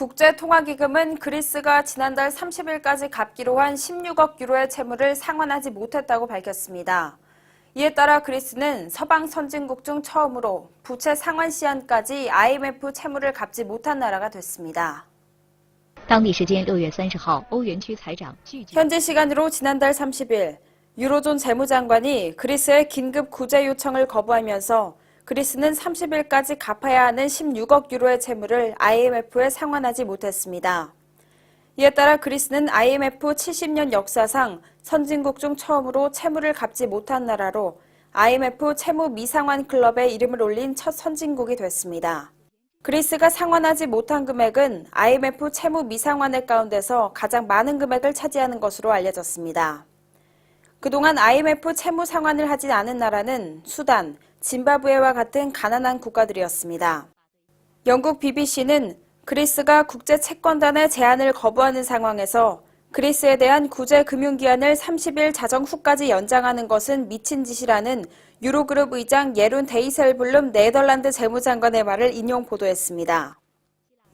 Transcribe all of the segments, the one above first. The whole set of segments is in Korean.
국제통화기금은 그리스가 지난달 30일까지 갚기로 한 16억 유로의 채무를 상환하지 못했다고 밝혔습니다. 이에 따라 그리스는 서방 선진국 중 처음으로 부채 상환 시한까지 IMF 채무를 갚지 못한 나라가 됐습니다. 현지 시간으로 지난달 30일 유로존 재무장관이 그리스의 긴급 구제 요청을 거부하면서 그리스는 30일까지 갚아야 하는 16억 유로의 채무를 IMF에 상환하지 못했습니다. 이에 따라 그리스는 IMF 70년 역사상 선진국 중 처음으로 채무를 갚지 못한 나라로 IMF 채무 미상환 클럽에 이름을 올린 첫 선진국이 됐습니다. 그리스가 상환하지 못한 금액은 IMF 채무 미상환액 가운데서 가장 많은 금액을 차지하는 것으로 알려졌습니다. 그동안 IMF 채무 상환을 하지 않은 나라는 수단, 짐바브웨와 같은 가난한 국가들이었습니다. 영국 BBC는 그리스가 국제 채권단의 제안을 거부하는 상황에서 그리스에 대한 구제 금융 기한을 30일 자정 후까지 연장하는 것은 미친 짓이라는 유로그룹 의장 예룬 데이셀블룸 네덜란드 재무장관의 말을 인용 보도했습니다.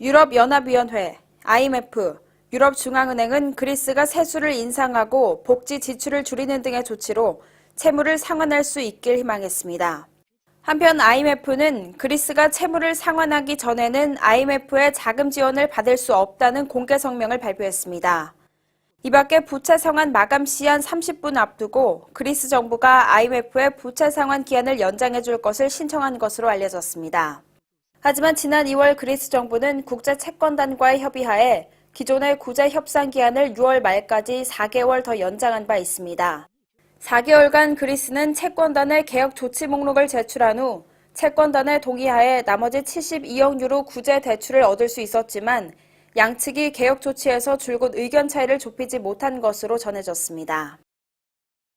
유럽 연합위원회, IMF, 유럽중앙은행은 그리스가 세수를 인상하고 복지 지출을 줄이는 등의 조치로 채무를 상환할 수 있길 희망했습니다. 한편 IMF는 그리스가 채무를 상환하기 전에는 IMF의 자금 지원을 받을 수 없다는 공개 성명을 발표했습니다. 이 밖에 부채 상환 마감 시한 30분 앞두고 그리스 정부가 IMF의 부채 상환 기한을 연장해 줄 것을 신청한 것으로 알려졌습니다. 하지만 지난 2월 그리스 정부는 국제 채권단과의 협의하에 기존의 구제 협상 기한을 6월 말까지 4개월 더 연장한 바 있습니다. 4개월간 그리스는 채권단의 개혁 조치 목록을 제출한 후 채권단의 동의하에 나머지 72억 유로 구제 대출을 얻을 수 있었지만 양측이 개혁 조치에서 줄곧 의견 차이를 좁히지 못한 것으로 전해졌습니다.